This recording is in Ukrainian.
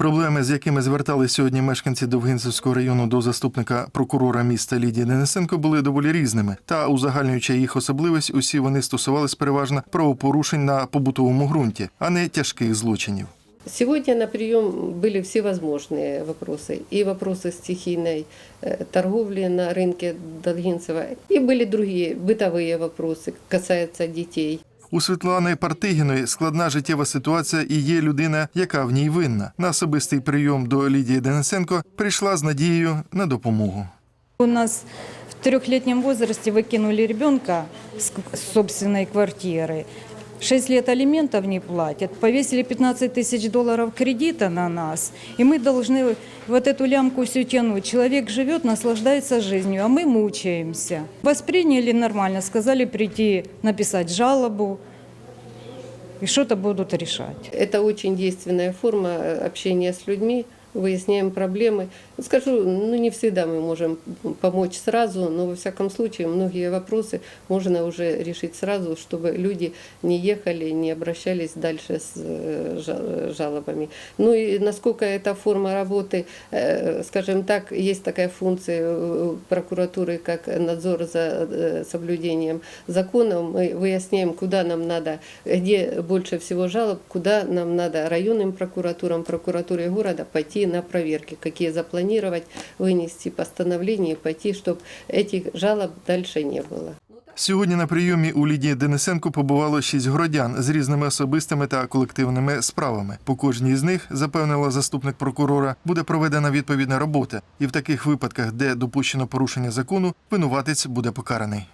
Проблеми, з якими звертались сьогодні мешканці Довгинцевського району до заступника прокурора міста Лідії Денисенко, були доволі різними. Та узагальнюючи їх особливість, усі вони стосувались переважно правопорушень на побутовому ґрунті, а не тяжких злочинів. Сегодня на прием были всевозможные вопросы. И вопросы стихийной э, торговли на рынке Долгинцева, и были другие бытовые вопросы, касаются детей. У Світлани Партигіної складна життєва ситуація і є людина, яка в ній винна. На особистий прийом до Лідії Денисенко прийшла з надією на допомогу. У нас в трехлетнем возрасте выкинули ребенка с к- с собственной квартиры. Шесть лет алиментов не платят, повесили 15 тысяч долларов кредита на нас, и мы должны вот эту лямку всю тянуть. Человек живет, наслаждается жизнью, а мы мучаемся. Восприняли нормально, сказали прийти написать жалобу, и что-то будут решать. Это очень действенная форма э, общения с людьми, выясняем проблемы. Скажу, ну не всегда мы можем помочь сразу, но во всяком случае многие вопросы можно уже решить сразу, чтобы люди не ехали, не обращались дальше с э, жа- жалобами. Ну и насколько эта форма работы, э, скажем так, есть такая функция прокуратуры, как надзор за э, соблюдением законов. Мы выясняем, куда нам надо, где больше всего жалоб, куда нам надо районным прокуратурам, прокуратуре города пойти на проверки, какие запланировать, вынести постановление и пойти, чтобы этих жалоб дальше не было. Сьогодні на прийомі у Лідії Денисенко побувало шість городян з різними особистими та колективними справами. По кожній з них, запевнила заступник прокурора, буде проведена відповідна робота, і в таких випадках, де допущено порушення закону, винуватець буде покараний.